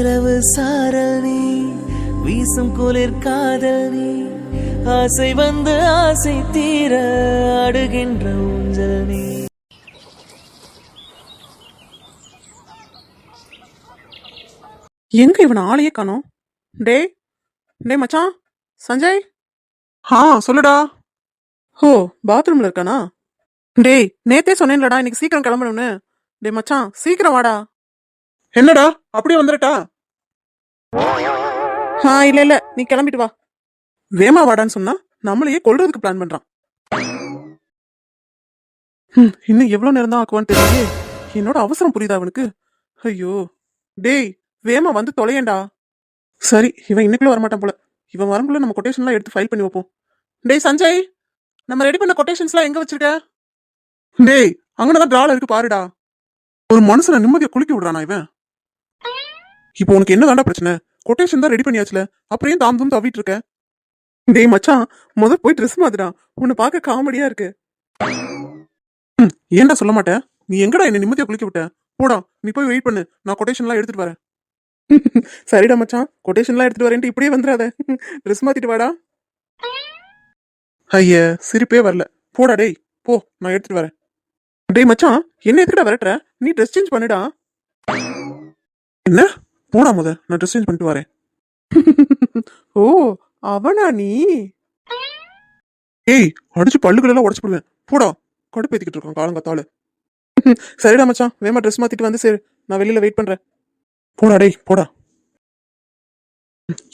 நிலவு சாரல் நீ வீசும் குளிர் காதல் ஆசை வந்து ஆசை தீர அடுகின்ற ஊஞ்சல் நீ. எங்க இவன் ஆளையே காணோம்? டேய் டேய் மச்சான் சஞ்சய். ஆ சொல்லுடா. ஓ பாத்ரூம்ல இருக்கானா? டேய் நேத்தே சொன்னேன்லடா இன்னைக்கு சீக்கிரம் கிளம்பணும்னு. டேய் மச்சான் சீக்கிரம் வாடா. என்னடா? அப்படியே வந்துடட்டா? ஆ இல்ல இல்ல. நீ கிளம்பிட்டு வா. வேமா வாடான்னு சொன்னா நம்மளையே கொல்றதுக்கு பிளான் பண்றான். இன்னும் எவ்வளவு நேரம் தான் ஆக்குவான்னு தெரியலையே. என்னோட அவசரம் புரியுதா அவனுக்கு? ஐயோ. டேய் வேமா வந்து தொலையேண்டா. சரி இவன் இன்னைக்குள்ள வரமாட்டான் போல. இவன் வரும்போது நம்ம கொட்டேஷன்லாம் எடுத்து ஃபைல் பண்ணி வைப்போம். டேய் சஞ்சய் நம்ம ரெடி பண்ண கொட்டேஷன்ஸ்லாம் எங்க வச்சிருக்க? டேய் அங்கனதான் டிரால இருக்கு பாருடா. ஒரு மனுஷனை நிம்மதியா குளிக்க விடுறானா இவன்? இப்போ உனக்கு என்ன பிரச்சனை? கொட்டேஷன் தான் ரெடி பண்ணியாச்சுல. அப்புறம் ஏன் தாம் தவிட்டு இருக்க டேய் மச்சான் முத போய் ட்ரெஸ் மாத்திரா உன்னை பார்க்க காமெடியா இருக்கு. ம், ஏன்டா சொல்ல மாட்டேன் நீ எங்கடா என்ன நிம்மதியா குளிக்க விட்ட? போடா நீ போய் வெயிட் பண்ணு. நான் கொட்டேஷன்லாம் எடுத்துட்டு வரேன். சரிடா மச்சான். கொட்டேஷன்லாம் எடுத்துட்டு வரேன்ட்டு இப்படியே வந்துடாத. ட்ரெஸ் மாத்திட்டு வாடா. ஐய சிரிப்பே வரல. போடா டேய் போ நான் எடுத்துட்டு வரேன். டேய் மச்சான் என்ன எதுக்குடா விரட்டுற? நீ ட்ரெஸ் சேஞ்ச் பண்ணுடா. என்ன? போடா முத நான் ட்ரெஸ் சேஞ்ச் பண்ணிட்டு வரேன். ஓ அவனா நீ? ஏய் அடிச்சு பல்லுகளெல்லாம் உடச்சு போடுவேன். போடா கடுப்பேத்திக்கிட்டு இருக்கான் காலங்கத்தால. சரிடா மச்சான் வேமா ட்ரெஸ் மாத்திட்டு வந்து சரி. நான் வெளியில வெயிட் பண்றேன். போடா டேய் போடா.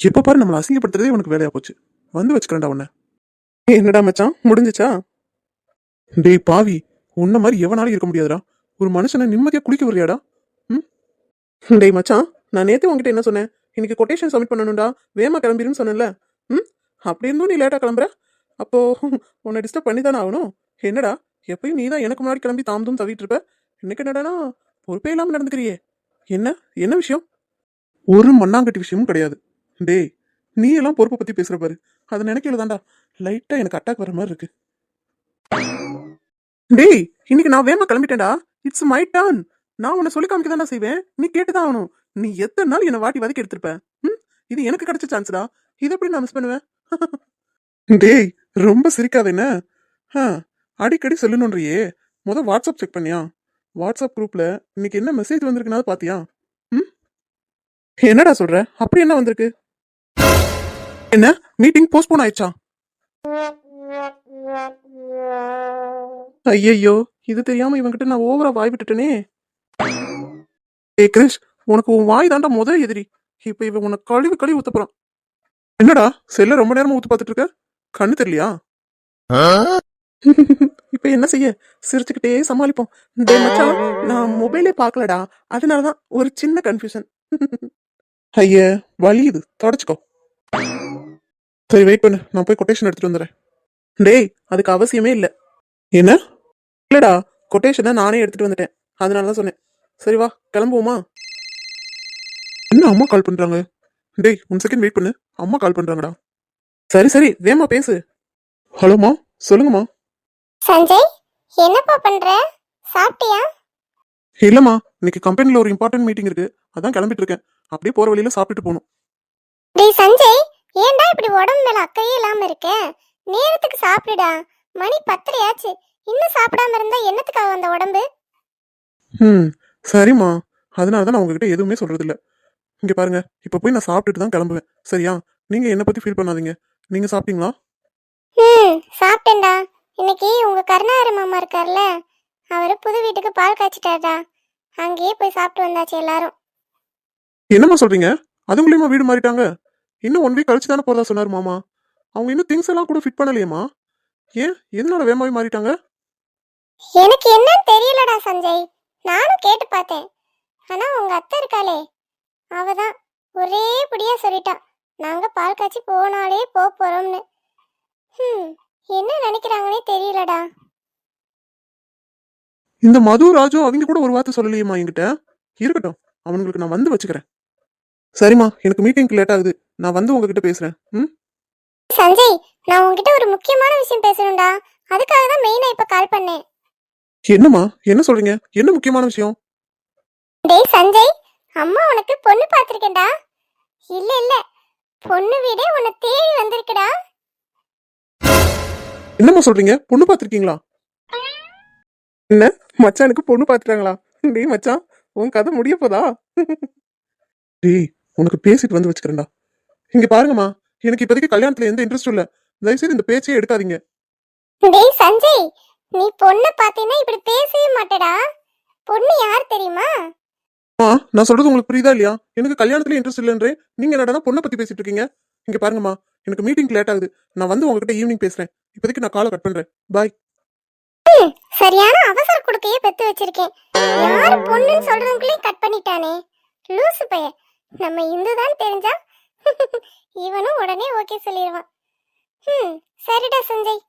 எப்ப பாரு நம்மள அசிங்கப்படுத்துறதே உனக்கு வேலையா போச்சு. வந்து வச்சுக்கிறேன்டா உன்னை. என்னடா மச்சான் முடிஞ்சுச்சா? டேய் பாவி உன்ன மாதிரி எவனாலும் இருக்க முடியாதுடா. ஒரு மனுஷனை நிம்மதியா குளிக்க வரியாடா ம்? டேய் மச்சான் நான் நேற்று உங்ககிட்ட என்ன சொன்னேன்? இன்னைக்கு கொட்டேஷன் சப்மிட் பண்ணணும்டா. வேமா கிளம்பிருன்னு சொன்னேன்ல. ம்? அப்படி இருந்தும் நீ லேட்டாக கிளம்புற? அப்போ உன்னை டிஸ்டர்ப் பண்ணி தானே ஆகணும்? என்னடா? எப்பயும் நீ தான் எனக்கு முன்னாடி கிளம்பி தாமதும் தவிட்டு இருப்ப இன்னைக்கு என்னடானா பொறுப்பே இல்லாமல் நடந்துக்கிறியே. என்ன? என்ன விஷயம்? ஒரு மண்ணாங்கட்டி விஷயமும் கிடையாது. டேய் நீ எல்லாம் பொறுப்பை பற்றி பேசுகிற பாரு. அதை நினைக்கல தான்டா லைட்டாக எனக்கு அட்டாக் வர மாதிரி இருக்கு. டேய் இன்னைக்கு நான் வேமா கிளம்பிட்டேன்டா. இட்ஸ் மை டர்ன் நான் உன்னை சொல்லி காமிக்க தான்டா செய்வேன். நீ கேட்டு தான் ஆகணும். நீ எத்தனை நாள் என்னை வாட்டி வதக்கி எடுத்திருப்ப? ம்? இது எனக்கு கிடைச்ச சான்ஸ்டா இது எப்படி நான் மிஸ் பண்ணுவேன்? டேய் ரொம்ப சிரிக்காத என்ன? ஆ, அடிக்கடி சொல்லணுன்றியே முத வாட்ஸ்அப் செக் பண்ணியா? வாட்ஸ்அப் குரூப்ல இன்னைக்கு என்ன மெசேஜ் வந்திருக்குனாலும் பாத்தியா? ம்? என்னடா சொல்ற? அப்படி என்ன வந்திருக்கு? என்ன? மீட்டிங் போஸ்ட்போன் ஆயிடுச்சா? ஐயையோ இது தெரியாம இவன்கிட்ட நான் ஓவரா வாய் விட்டுட்டேனே. ஏ கிரிஷ் உனக்கு உன் வாய் தாண்டா முத எதிரி. இப்ப இவன் உனக்கு கழுவி கழுவி ஊத்த போறான். என்னடா செல்ல ரொம்ப நேரமா ஊத்து பார்த்துட்டு இருக்க? கண்ணு தெரியலையா? இப்ப என்ன செய்ய? சிரிச்சுக்கிட்டே சமாளிப்போம். மச்சான் நான் மொபைலே பார்க்கலடா. அதனாலதான் ஒரு சின்ன கன்ஃபியூஷன் ஐய வலி இது. தொடச்சுக்கோ. சரி வெயிட் பண்ணு. நான் போய் கொட்டேஷன் எடுத்துட்டு வந்துடுறேன். டேய் அதுக்கு அவசியமே இல்ல. என்ன? இல்லடா கொட்டேஷனை நானே எடுத்துட்டு வந்துட்டேன். அதனால தான் சொன்னேன். சரி வா கிளம்புவோமா? என்ன அம்மா கால் பண்றாங்க? டேய் ஒன் செகண்ட் வெயிட் பண்ணு. அம்மா கால் பண்றாங்கடா. சரி சரி வேமா பேசு. ஹலோமா சொல்லுங்கம்மா சஞ்சய் என்னப்பா பண்ற? சாப்பிட்டியா? இல்லம்மா இன்னைக்கு கம்பெனில ஒரு இம்பார்ட்டன்ட் மீட்டிங் இருக்கு. அதான் கிளம்பிட்டு இருக்கேன் அப்படியே போற வழியில சாப்பிட்டுட்டு போகணும் டேய் சஞ்சய் ஏன்டா இப்படி உடம்பு மேல அக்கறையே இல்லாம இருக்க? நேரத்துக்கு சாப்பிடுடா. மணி பத்தரையாச்சு. இன்னும் சாப்பிடாம இருந்தா என்னத்துக்காக அந்த உடம்பு? ம் சரிம்மா. அதனால தான் நான் உங்ககிட்ட எதுவுமே சொல்றது இல்ல இங்க பாருங்க இப்ப போய் நான் சாப்பிட்டுட்டு தான் கிளம்புவேன். சரியா? நீங்க என்ன பத்தி ஃபீல் பண்ணாதீங்க. நீங்க சாப்பிட்டீங்களா? ம் சாப்பிட்டேன்டா. இன்னைக்கு உங்க கருணாகர மாமா இருக்கார்ல அவரு புது வீட்டுக்கு பால் காய்ச்சிட்டாருடா. அங்கேயே போய் சாப்பிட்டு வந்தாச்சு எல்லாரும். என்னம்மா சொல்றீங்க? அதுக்குள்ளேயுமா வீடு மாறிட்டாங்க. இன்னும் ஒன் வீக் கழிச்சு தானே போறதா சொன்னாரு மாமா. அவங்க இன்னும் திங்ஸ் எல்லாம் கூட ஃபிட் பண்ணலையேம்மா. ஏன்? எதனால வேகமாவே மாறிட்டாங்க? எனக்கு என்னன்னு தெரியலடா சஞ்சய். நானும் கேட்டு பார்த்தேன். ஆனா உங்க அத்தை இருக்காளே அவ தான் ஒரே படியா சொல்லிட்டா. நாங்க பால் காய்ச்சி போனாலே போக போறோம்னு. ஹம் என்ன நினைக்கிறாங்கன்னே தெரியலடா. இந்த மது ராஜு அவங்க கூட ஒரு வார்த்தை சொல்லலையேம்மா என்கிட்ட. இருக்கட்டும் அவங்களுக்கு நான் வந்து வச்சுக்கிறேன். சரிம்மா எனக்கு மீட்டிங்க்கு லேட் ஆகுது. நான் வந்து உங்ககிட்ட பேசுறேன். ம்? சஞ்சய் நான் உன்கிட்ட ஒரு முக்கியமான விஷயம் பேசணும்டா. அதுக்காக தான் மெயினா இப்ப கால் பண்ணேன். என்னம்மா? என்ன சொல்றீங்க? என்ன முக்கியமான விஷயம்? டேய் சஞ்சய் அம்மா உனக்கு பொண்ணு பார்த்திருக்கேன்டா. இல்ல இல்ல. பொண்ணு வீடே உன்னை தேடி வந்திருக்குடா. என்னம்மா சொல்றீங்க? பொண்ணு பார்த்துருக்கீங்களா? என்ன? மச்சானுக்கு பொண்ணு பார்த்துட்டாங்களா? டேய் மச்சான் உன் கதை முடிய போதா? டேய் உனக்கு பேசிட்டு வந்து வச்சுக்கிறேன்டா. இங்க பாருங்கம்மா. எனக்கு இப்போதைக்கு கல்யாணத்துல எந்த இன்ட்ரெஸ்டும் இல்ல. தயவுசெய்து இந்த பேச்சையே எடுக்காதீங்க. டேய் சஞ்சய் நீ பொண்ணு பார்த்தீன்னா இப்படி பேசவே மாட்டடா. பொண்ணு யார் தெரியுமா? ஆ நான் சொல்றது உங்களுக்கு புரியுதா இல்லையா? எனக்கு கல்யாணத்துல இன்ட்ரெஸ்ட் இல்லைன்றே நீங்க என்னடா பொண்ணை பத்தி பேசிட்டு இருக்கீங்க? இங்க பாருங்கம்மா எனக்கு மீட்டிங் லேட் ஆகுது. நான் வந்து உங்ககிட்ட ஈவினிங் பேசுறேன். இப்போதைக்கு நான் காலை கட் பண்றேன். பாய் ம், சரியான அவசர குடுக்கையே பெத்து வச்சிருக்கேன். யார் பொண்ணுன்னு சொல்றதுக்குள்ளே கட் பண்ணிட்டானே? லூசு பையன். நம்ம இந்து தான் தெரிஞ்சா? இவனும் உடனே ஓகே சொல்லிடுவான் ம் சரிடா சஞ்சய்.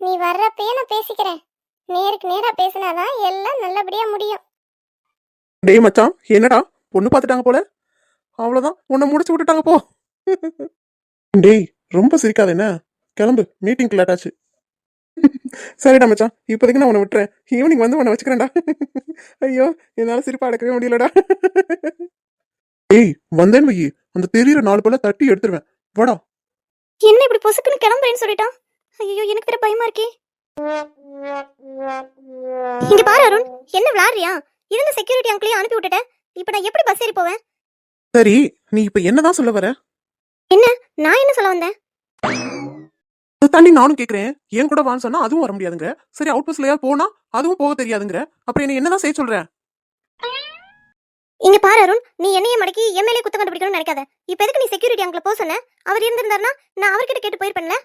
நீ வர்றப்பயே நான் பேசிக்கிறேன். நேருக்கு நேரா பேசினாதான் எல்லாம் நல்லபடியா முடியும். டேய் மச்சான் என்னடா? பொண்ணு பார்த்துட்டாங்க போல? அவ்வளோதான் உன்னை முடிச்சு விட்டுட்டாங்க போ. டேய் ரொம்ப சிரிக்காத என்ன கிளம்பு மீட்டிங் லேட்டாச்சு சரிடா மச்சான் இப்போதைக்கு நான் உன்னை விட்டுறேன். ஈவினிங் வந்து உன்னை வச்சுக்கிறேன்டா. ஐயோ என்னால் சிரிப்பா அடக்கவே முடியலடா. டேய் வந்தேன் வையி. அந்த தெரியுற நாலு போல தட்டி எடுத்துருவேன். வாடா. என்ன இப்படி பொசுக்குன்னு கிளம்புறேன்னு சொல்லிட்டான்? ஐயோ எனக்கு தெரிய பயமா இருக்கே? இங்க பாரு அருண் என்ன விளாடுறியா இருந்த செக்யூரிட்டி அங்கிளையும் அனுப்பி விட்டுட்டேன். இப்போ நான் எப்படி பஸ் ஏறி போவேன்? சரி நீ இப்ப என்னதான் சொல்ல வர? நான் என்ன சொல்ல வந்தேன்? அதை தாண்டி நானும் கேக்குறேன். என் கூட வான்னு சொன்னா அதுவும் வர முடியாதுங்க சரி அவுட் பஸ்லயா போனா அதுவும் போக தெரியாதுங்கிற. அப்புறம் என்ன என்னதான் செய்ய சொல்ற? இங்க பாரு அருண் நீ என்னைய மடக்கி எம்எல்ஏ குத்த கண்டுபிடிக்கணும்னு நினைக்காத. இப்போ எதுக்கு நீ செக்யூரிட்டி அங்கிள் போக சொன்ன? அவர் இருந்திருந்தாருன்னா நான் அவர்கிட்ட கேட்டு போயிருப்பேன்ல.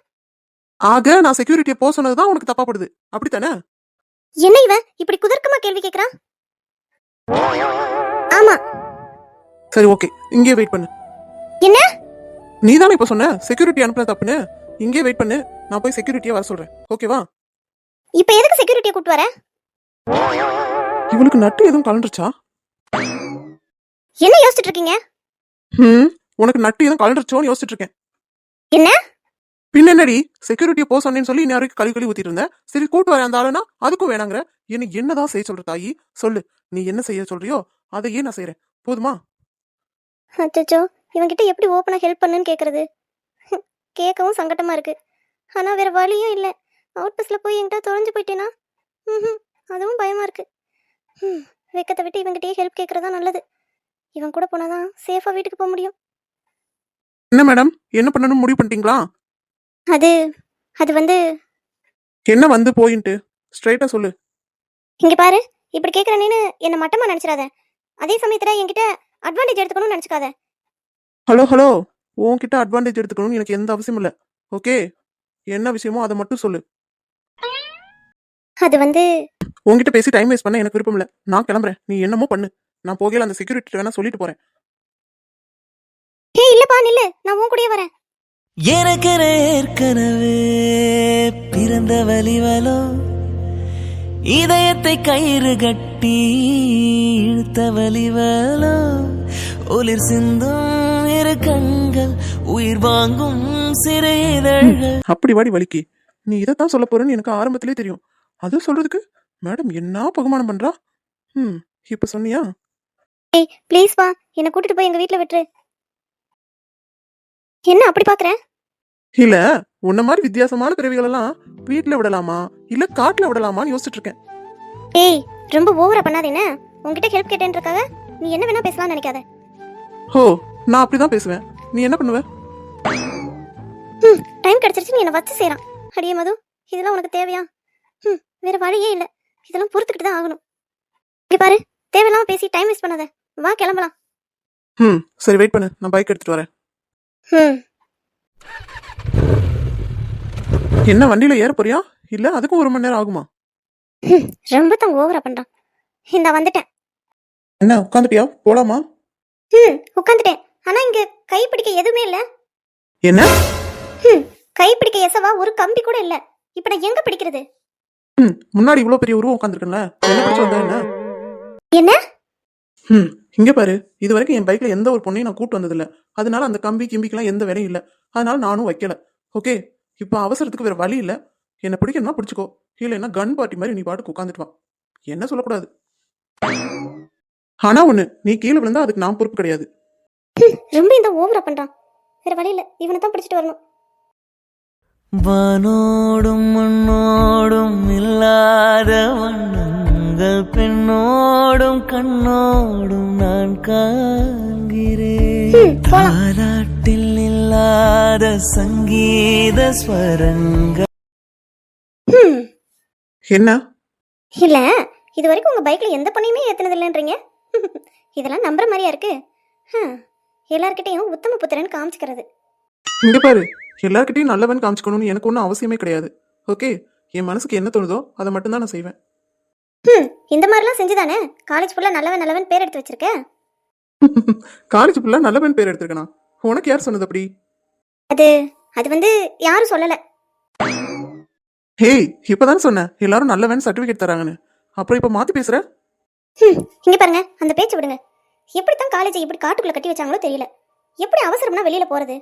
ஆக நான் செக்யூரிட்டியை போக சொன்னதுதான் உனக்கு தப்பா படுது அப்படித்தானே? என்ன இவன்? இப்படி குதர்க்கமா கேள்வி கேக்குறான்? ஆமா. சரி ஓகே இங்கே வெயிட் பண்ணு. என்ன? நீ தானே இப்ப சொன்ன? செக்யூரிட்டி அனுப்புன தப்புன்னு? இங்கே வெயிட் பண்ணு. நான் போய் செக்யூரிட்டியை வர சொல்றேன். ஓகேவா இப்போ எதுக்கு செக்யூரிட்டியை கூட்டு வர? இவளுக்கு நட்டு எதுவும் கலண்டுருச்சா? என்ன யோசிச்சுட்டு இருக்கீங்க? ம் உனக்கு நட்டு எதுவும் கலண்டுருச்சோன்னு யோசிச்சுட்டு இருக்கேன். என்ன? பின்ன என்னடி செக்யூரிட்டியை போக சொன்னேன்னு சொல்லி இன்ன வரைக்கும் கழுவி கழுவி ஊத்திட்டு இருந்தேன் சரி கூட்டு வர அந்த ஆளுனா அதுக்கும் வேணாங்கிற. எனக்கு என்னதான் செய்ய சொல்ற தாயி? சொல்லு. நீ என்ன செய்ய சொல்றியோ அதையே நான் செய்யறேன் போதுமா? அச்சோ இவன்கிட்ட எப்படி ஓப்பனா ஹெல்ப் பண்ணுன்னு கேக்குறது? கேட்கவும் சங்கட்டமா இருக்கு. ஆனா வேற வழியும் இல்ல. அவுட் பஸ்ல போய் என்கிட்ட தொலைஞ்சு போயிட்டேனா? ம்ஹும், அதுவும் பயமா இருக்கு. ம், வெக்கத்தை விட்டு இவன்கிட்டயே ஹெல்ப் கேக்குறதா நல்லது. இவன் கூட போனாதான் சேஃபா வீட்டுக்கு போக முடியும். என்ன மேடம் என்ன பண்ணணும் முடிவு பண்ணிட்டீங்களா? அது அது வந்து என்ன வந்து போயின்ட்டு? ஸ்ட்ரைட்டா சொல்லு. இங்க பாரு இப்படி கேக்குறேன்னு என்ன மட்டமா நினைச்சிடாத. அதே சமயத்துல என்கிட்ட அட்வான்டேஜ் எடுத்துக்கணும்னு நினைச்சுக்காத. ஹலோ ஹலோ உன்கிட்ட அட்வான்டேஜ் எடுத்துக்கணும்னு எனக்கு எந்த அவசியம் இல்லை. ஓகே என்ன விஷயமோ அதை மட்டும் சொல்லு. அது வந்து உன்கிட்ட பேசி டைம் வேஸ்ட் பண்ண எனக்கு விருப்பம் இல்லை. நான் கிளம்புறேன். நீ என்னமோ பண்ணு. நான் போகையில அந்த செக்யூரிட்டி வேணா சொல்லிட்டு போறேன். ஹே இல்லப்பா நில்லு. நான் உன் கூடயே வரேன். எனக்கென ஏற்கனவே பிறந்த வலிவலோ இதயத்தை கயிறு கட்டி இழுத்த வலிவலோ? ஒளிர் சிந்தும் இரு கண்கள் உயிர் வாங்கும் சிறு இதழ்கள். அப்படி வாடி வலிக்கு. நீ இதைத்தான் சொல்ல போறேன்னு எனக்கு ஆரம்பத்திலே தெரியும். அது சொல்றதுக்கு மேடம் என்ன பகுமானம் பண்றா? ம் இப்ப சொன்னியா? ஏய் ப்ளீஸ் பா என்னை கூட்டிட்டு போய் எங்க வீட்ல விட்டுரு. என்ன அப்படி பாக்குற? இல்ல உன்ன மாதிரி வித்தியாசமான பிறவிகள் எல்லாம் வீட்டுல விடலாமா? இல்ல காட்டுல விடலாமான்னு யோசிச்சுட்டு இருக்கேன் ஏய் ரொம்ப ஓவரா பண்ணாத என்ன? உன்கிட்ட ஹெல்ப் கேட்டேன்றக்காக நீ என்ன வேணா பேசலாம்னு நினைக்காத. ஓ நான் அப்படிதான் பேசுவேன். நீ என்ன பண்ணுவ? டைம் கிடைச்சிருச்சு நீ என்ன வச்சு செய்றான். அடியே மது இதெல்லாம் உனக்கு தேவையா? ம் வேற வழியே இல்ல. இதெல்லாம் பொறுத்துக்கிட்டு தான் ஆகணும். இங்க பாரு தேவையில்லாம பேசி டைம் வேஸ்ட் பண்ணாத. வா கிளம்பலாம். ம் சரி வெயிட் பண்ணு. நான் பைக் எடுத்துட்டு வரேன். ம் என்ன வண்டியில ஏற போறியா? இல்ல அதுக்கும் ஒரு மணி நேரம் ஆகுமா? ரொம்ப தான் ஓவரா பண்றான். இந்த வந்துட்டேன். என்ன உட்காந்துட்டியா? போலாமா? ம் உட்காந்துட்டேன். ஆனா இங்க கை பிடிக்க எதுவுமே இல்ல. என்ன? ம் கை பிடிக்க எசவா ஒரு கம்பி கூட இல்ல. இப்ப நான் எங்க பிடிக்கிறது? ம் முன்னாடி இவ்வளவு பெரிய உருவம் உட்காந்துருக்கேன்ல என்ன பிடிச்சு வந்தா என்ன? என்ன? ம் இங்க பாரு இது வரைக்கும் என் பைக்ல எந்த ஒரு பொண்ணையும் நான் கூட்டு வந்ததில்ல. அதனால அந்த கம்பி கிம்பிக்கெல்லாம் எந்த வேலையும் இல்ல. அதனால நானும் வைக்கல. ஓகே? இப்போ அவசரத்துக்கு வேற வழி இல்ல. என்ன பிடிக்கணும்னா பிடிச்சிக்கோ. இல்லைன்னா கன் பார்ட்டி மாதிரி நீ பாட்டுக்கு உட்காந்துட்டு வா. என்ன சொல்லக்கூடாது. ஆனா ஒண்ணு நீ கீழே விழுந்தா அதுக்கு நான் பொறுப்பு கிடையாது. ரொம்ப இந்த ஓவரா பண்றான். வேற வழி இல்ல. இவனை தான் பிடிச்சிட்டு வரணும். வானோடும் மண்ணோடும் இல்லாத வண்ணங்கள் பெண்ணோடும் கண்ணோடும் நான் காண்கிறேன். இல்லாத சங்கீத ஸ்வரங்கள். ஹம், என்ன? இல்ல இது வரைக்கும் உங்க பைக்ல எந்த பொண்ணையுமே ஏத்துனது இல்லைன்றீங்க இதெல்லாம் நம்புற மாதிரியா இருக்கு. எல்லார்கிட்டயும் உத்தம புத்திரன் காமிச்சுக்கிறது. இங்க பாரு எல்லார்கிட்டயும் நல்லவன் காமிச்சுக்கணும்னு எனக்கு ஒன்றும் அவசியமே கிடையாது. ஓகே? என் மனசுக்கு என்ன தோணுதோ அதை மட்டும்தான் நான் செய்வேன். இந்த மாதிரிலாம் செஞ்சுதானே? காலேஜ் ஃபுல்லா நல்லவன் நல்லவன் பேர் எடுத்து வச்சிருக்க? காலேஜ் ஃபுல்லாக நல்லவன் பேர் எடுத்திருக்கனா? உனக்கு யார் சொன்னது அப்படி? அது அது வந்து யாரும் சொல்லல. ஹேய் இப்பதானே சொன்னேன் எல்லாரும் நல்லவன் சர்டிஃபிகேட் தராங்கன்னு. அப்புறம் இப்போ மாத்தி பேசுற? ஹம், இங்க பாருங்க அந்த பேச்சு விடுங்க. எப்படித்தான் காலேஜை இப்படி காட்டுக்குள்ள கட்டி வச்சாங்களோ தெரியல. எப்படி அவசரம்னா வெளியில போறது?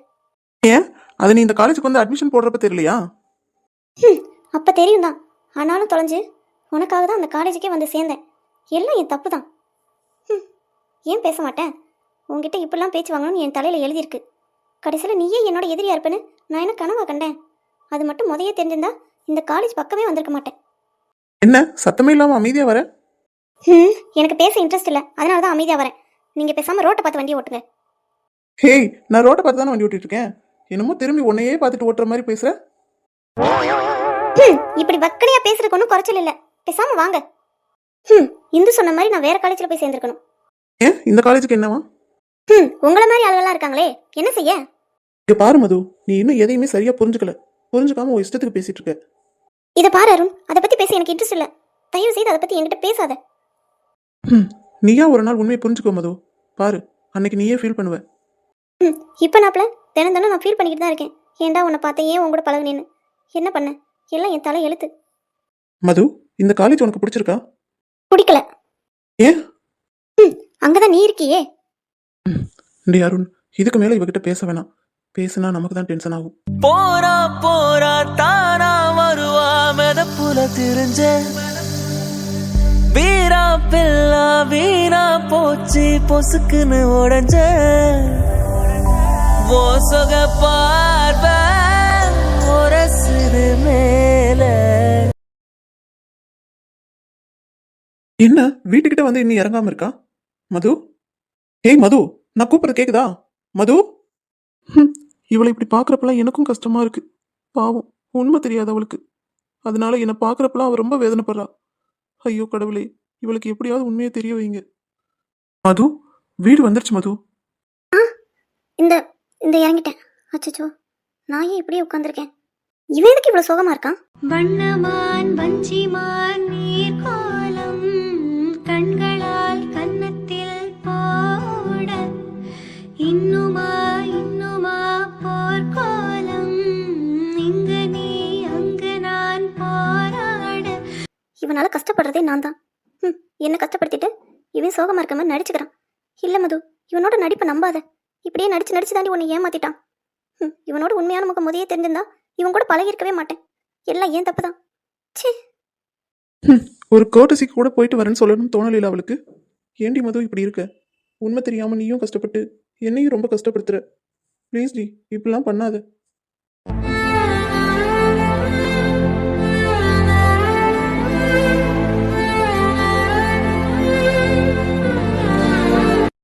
ஏன்? அது நீ இந்த காலேஜுக்கு வந்து அட்மிஷன் போடுறப்ப தெரியலையா? ஹம், அப்ப தெரியும் தான் ஆனாலும் தொலைஞ்சு உனக்காக தான் அந்த காலேஜுக்கே வந்து சேர்ந்தேன். எல்லாம் என் தப்பு தான் ஏன் பேச மாட்டேன்? உன்கிட்ட இப்படிலாம் பேச்சு வாங்கணும்னு என் தலையில எழுதியிருக்கு. கடைசியில் நீயே என்னோட எதிரியா இருப்பேன்னு நான் என்ன கனவா கண்டேன்? அது மட்டும் முதையே தெரிஞ்சிருந்தா இந்த காலேஜ் பக்கமே வந்திருக்க மாட்டேன். என்ன? சத்தமே இல்லாம அமைதியா வர? ஹம், எனக்கு பேச இன்ட்ரெஸ்ட் இல்லை. அதனால தான் அமைதியாக வரேன். நீங்கள் பேசாமல் ரோட்டை பார்த்து வண்டியை ஓட்டுங்க. ஹேய் நான் ரோட்டை பார்த்து தானே வண்டி ஓட்டிட்டு இருக்கேன் என்னமோ திரும்பி உன்னையே பார்த்துட்டு ஓட்டுற மாதிரி பேசுற? ஹம், இப்படி வக்கனையாக பேசுறதுக்கு ஒன்றும் குறைச்சல் இல்லை. பேசாமல் வாங்க. ம் இந்து சொன்ன மாதிரி நான் வேற காலேஜில் போய் சேர்ந்துருக்கணும். ஏன்? இந்த காலேஜுக்கு என்னவா? ம் உங்களை மாதிரி ஆளுகள்லாம் இருக்காங்களே. என்ன செய்ய? இங்க பாரு மது நீ இன்னும் எதையுமே சரியா புரிஞ்சுக்கல. புரிஞ்சுக்காம உன் இஷ்டத்துக்கு பேசிட்டு இருக்க. இதை பாரு அருண் அதை பற்றி பேச எனக்கு இன்ட்ரெஸ்ட் இல்லை. தயவு செய்து அதை பற்றி என்கிட்ட பேசாத. ஹம், நீயா ஒரு நாள் உண்மையை புரிஞ்சுக்கோ மது. பாரு அன்னைக்கு நீயே ஃபீல் பண்ணுவ. ம் இப்போ நாப்பில் தினம் தினம் நான் ஃபீல் பண்ணிக்கிட்டு தான் இருக்கேன். ஏன்டா உன்னை பார்த்தேன் ஏன் உன் கூட பழகுனேன்னு? என்ன பண்ண? எல்லாம் என் தலை எழுத்து. மது இந்த காலேஜ் உனக்கு பிடிச்சிருக்கா? பிடிக்கல. ஏன்? அங்கே தான் நீ இருக்கியே. டே அருண் இதுக்கு மேல இவகிட்ட பேச வேணாம். பேசுனா நமக்கு தான் டென்ஷன் ஆகும். போரா போரா தானா வருவா மெதப்புல திரிஞ்ச. வீரா பில்லா வீணா போச்சு பொசுக்குன்னு உடஞ்ச. ஓ சொக பார்வை மேல. என்ன வீட்டுக்கிட்ட வந்து இன்னும் இறங்காம இருக்கா? மது? ஏய் மது நான் கூப்பிடுறது கேக்குதா? மது? ஹம், இவளை இப்படி பாக்குறப்பெல்லாம் எனக்கும் கஷ்டமா இருக்கு. பாவம். உண்மை தெரியாது அவளுக்கு. அதனால என்னை பாக்குறப்பெல்லாம் அவ ரொம்ப வேதனைப்படுறா. ஐயோ கடவுளே இவளுக்கு எப்படியாவது உண்மையை தெரிய வைங்க. மது வீடு வந்துருச்சு மது. இந்த இந்த இறங்கிட்டேன். அச்சச்சோ நான் ஏன் இப்படியே உட்காந்துருக்கேன் இவன் எதுக்கு இவ்வளோ சோகமா இருக்கான்? வண்ணமான் வஞ்சிமான் நீர்கோலம் இன்னுமா இன்னுமா போர்க்கோலம். இங்க நீ அங்க நான் போராட. இவனால கஷ்டப்படுறதே நான் தான் ம் என்ன கஷ்டப்படுத்திட்டு இவன் சோகமா இருக்க மாதிரி நடிச்சுக்கிறான். இல்ல மது இவனோட நடிப்பை நம்பாத. இப்படியே நடிச்சு நடிச்சு தாண்டி உன்னை ஏமாத்திட்டான். ம் இவனோட உண்மையான முகம் முதையே தெரிஞ்சிருந்தா இவன் கூட பழகிருக்கவே மாட்டேன். எல்லாம் ஏன் தப்பு தான் ச்சே ஒரு கோட்டசிக்கு கூட போயிட்டு வரேன்னு சொல்லணும்னு தோணலையில அவளுக்கு? ஏண்டி மது இப்படி இருக்க? உண்மை தெரியாம நீயும் கஷ்டப்பட்டு என்னையும் ரொம்ப கஷ்டப்படுத்துற. ப்ளீஸ் டி இப்படிலாம் பண்ணாத.